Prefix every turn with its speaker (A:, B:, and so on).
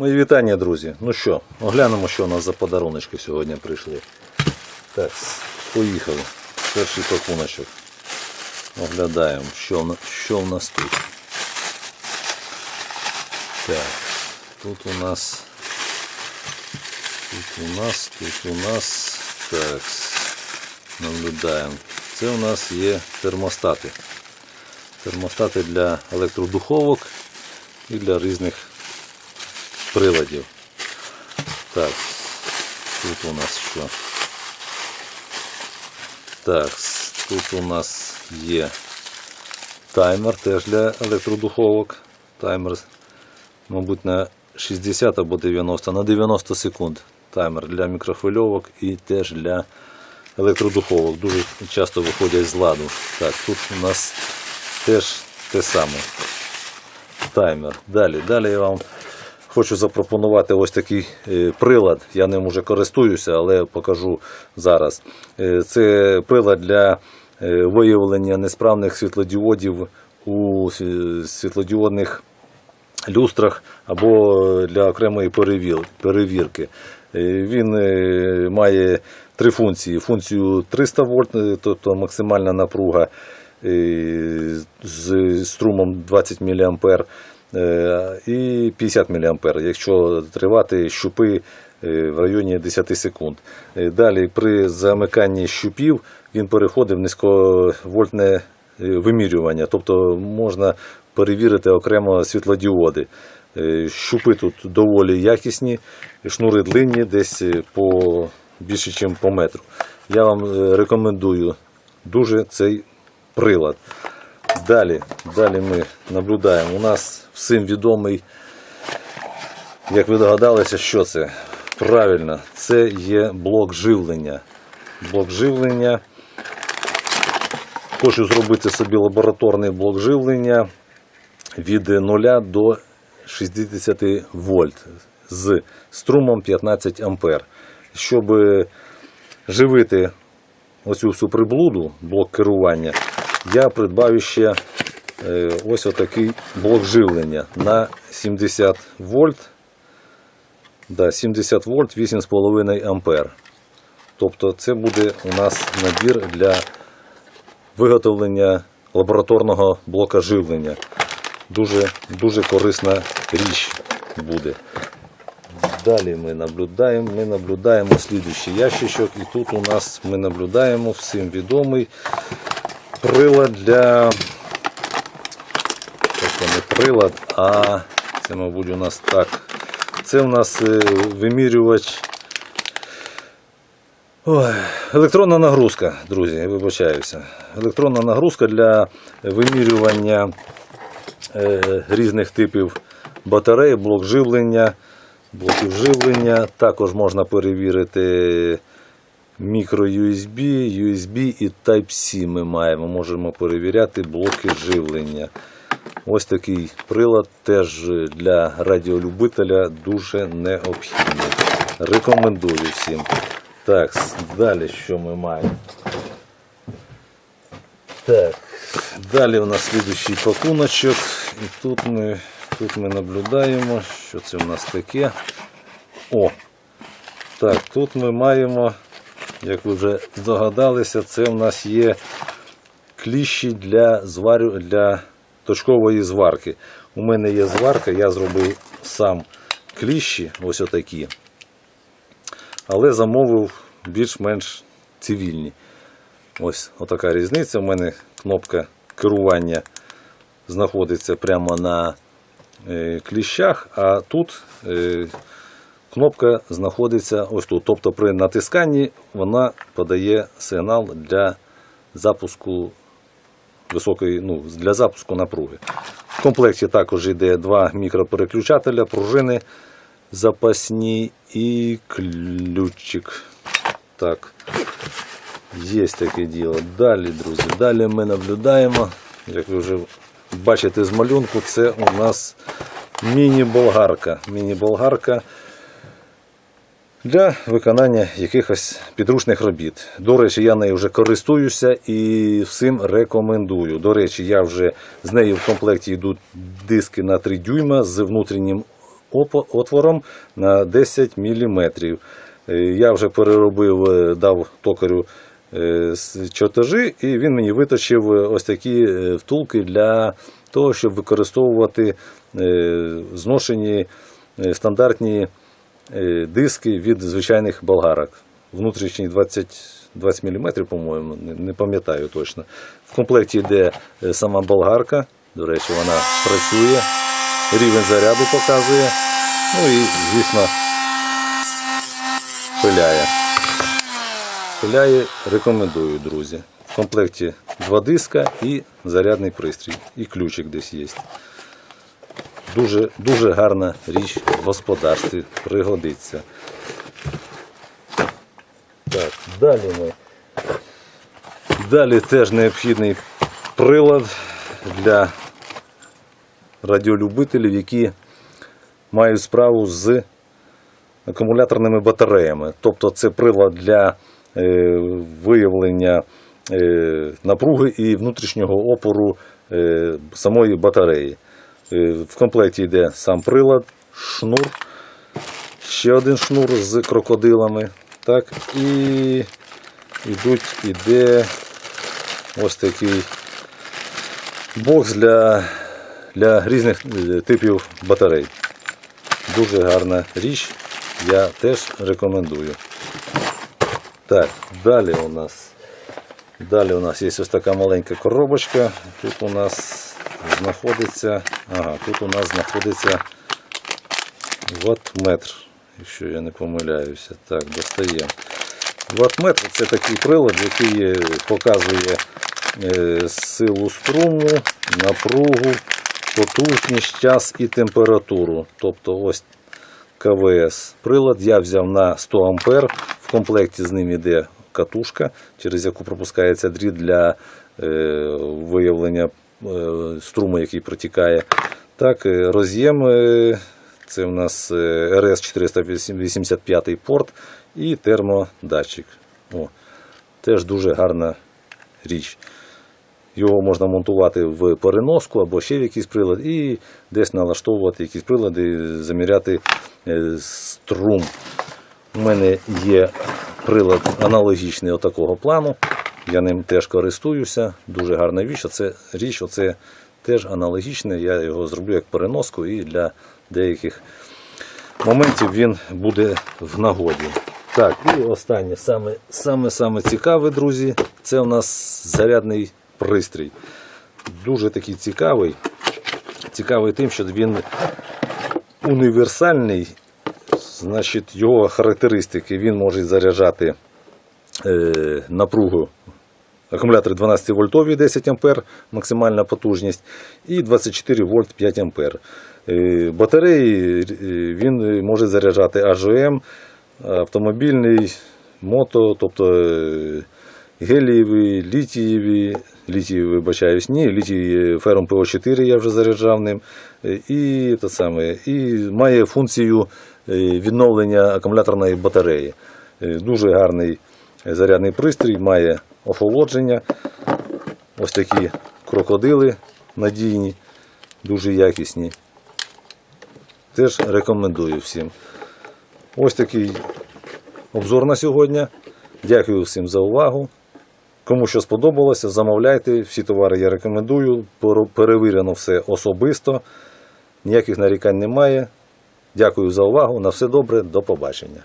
A: Мої вітання, друзі. Ну що, оглянемо, що у нас за подаруночки сьогодні прийшли. Так, поїхали. Перший пакуночок. Оглядаємо, що, що в нас тут. Так, тут у нас. Тут у нас, тут у нас. Так, наблюдаємо. Це у нас є термостати. Термостати для електродуховок і для різних приладів. Так, тут у нас що? Так, тут у нас є таймер теж для електродуховок. Таймер, мабуть, на 60 або 90, на 90 секунд. Таймер для мікрохвильовок і теж для електродуховок. Дуже часто виходять з ладу. Так, тут у нас теж те саме таймер. Далі, далі я вам хочу запропонувати ось такий е, прилад. Я ним уже користуюся, але покажу зараз. Е, Це прилад для е, виявлення несправних світлодіодів у світлодіодних люстрах або для окремої перевірки. Він має три функції. Функцію 300 вольт, тобто максимальна напруга з струмом 20 мА і 50 мА, якщо тривати щупи е, в районі 10 секунд. Е, Далі при замиканні щупів він переходить в низьковольтне е, вимірювання, тобто можна перевірити окремо світлодіоди. Е, Щупи тут доволі якісні, шнури длинні, десь е, по більше, ніж по метру. Я вам е, рекомендую дуже цей прилад. Далі, далі ми наблюдаємо. У нас всім відомий, як ви догадалися, що це? Правильно, це є блок живлення. Блок живлення. Хочу зробити собі лабораторний блок живлення від 0 до 60 вольт з струмом 15 ампер. Щоб живити оцю всю приблуду, блок керування, я придбав ще е, ось отакий блок живлення на 70 вольт. Да, 70 вольт 8,5 ампер. Тобто це буде у нас набір для виготовлення лабораторного блока живлення. Дуже, дуже корисна річ буде. Далі ми наблюдаємо, ми наблюдаємо слідуючий ящичок, і тут у нас ми наблюдаємо всім відомий прилад для. Прилад, а це, мабуть, у нас так. Це у нас е, вимірювач. Ой, електронна нагрузка, друзі, я вибачаюся. Електронна нагрузка для вимірювання е, різних типів батарей, блок живлення, блоків живлення. Також можна перевірити мікро USB, USB і Type-C ми маємо. Можемо перевіряти блоки живлення. Ось такий прилад теж для радіолюбителя дуже необхідний. Рекомендую всім. Так, далі що ми маємо? Так, далі у нас слідуючий пакуночок. І тут ми, тут ми наблюдаємо, що це у нас таке. О! Так, тут ми маємо, як ви вже здогадалися, це у нас є кліщі для, зварю, для точкової зварки. У мене є зварка, я зробив сам кліщі, ось отакі. Але замовив більш-менш цивільні. Ось отака різниця. У мене кнопка керування знаходиться прямо на е, кліщах, а тут е, кнопка знаходиться ось тут. Тобто при натисканні вона подає сигнал для запуску високої, ну, для запуску напруги. В комплекті також йде два мікропереключателя, пружини запасні і ключик. Так, є таке діло. Далі, друзі, далі ми наблюдаємо, як ви вже бачите з малюнку, це у нас міні-болгарка. Міні-болгарка для виконання якихось підручних робіт. До речі, я нею вже користуюся і всім рекомендую. До речі, я вже з нею в комплекті йдуть диски на 3 дюйма з внутрішнім отвором на 10 мм. Я вже переробив, е, дав токарю е, чертежі, і він мені виточив е, ось такі е, втулки для того, щоб використовувати е, зношені е, стандартні е, диски від звичайних болгарок. Внутрішній 20, 20 мм, по-моєму, не, не пам'ятаю точно. В комплекті йде е, сама болгарка. До речі, вона працює, рівень заряду показує. Ну і, звісно, пиляє. Пиляє рекомендую, друзі. В комплекті два диска і зарядний пристрій. І ключик десь є. Дуже, дуже гарна річ в господарстві, пригодиться. Так, далі ми. Далі теж необхідний прилад для радіолюбителів, які мають справу з акумуляторними батареями. Тобто це прилад для е, виявлення е, напруги і внутрішнього опору е, самої батареї. Е, в комплекті йде сам прилад, шнур, ще один шнур з крокодилами. Так, і йдуть, іде ось такий бокс для, для різних е, типів батарей. Дуже гарна річ, я теж рекомендую. Так, далі у нас. Далі у нас є ось така маленька коробочка. Тут у нас знаходиться. Ага, тут у нас знаходиться ваттметр, якщо я не помиляюся. Так, достаємо. Ваттметр це такий прилад, який показує е, силу струму, напругу, потужність, час і температуру. Тобто ось КВС. Прилад я взяв на 100 А. В комплекті з ним йде катушка, через яку пропускається дріт для е, виявлення струму, який протікає. Так, е, роз'єм. е, Це у нас РС 485 порт і термодатчик. О, теж дуже гарна річ. Його можна монтувати в переноску або ще в якийсь прилад, і десь налаштовувати якісь прилади, заміряти е, струм. У мене є прилад аналогічний отакого плану. Я ним теж користуюся. Дуже гарна річ. Оце річ, оце теж аналогічне. Я його зроблю як переноску і для деяких моментів він буде в нагоді. Так, і останнє, саме, саме, саме цікаве, друзі, це у нас зарядний пристрій. Дуже такий цікавий. Цікавий тим, що він універсальний. Значить, його характеристики він може заряджати е, напругу акумулятори 12 вольтові 10 А максимальна потужність і 24 вольт 5 А. Е, Батареї е, він може заряджати АЖМ, автомобільний, мото, тобто е, гелієві, літієві, літій, вибачаюсь, ні, літій фером ПО4 я вже заряджав ним. І, те саме, і має функцію відновлення акумуляторної батареї. Дуже гарний зарядний пристрій, має охолодження. Ось такі крокодили надійні, дуже якісні. Теж рекомендую всім. Ось такий обзор на сьогодні. Дякую всім за увагу. Кому що сподобалося, замовляйте. Всі товари я рекомендую. Перевірено все особисто. Ніяких нарікань немає. Дякую за увагу. На все добре. До побачення.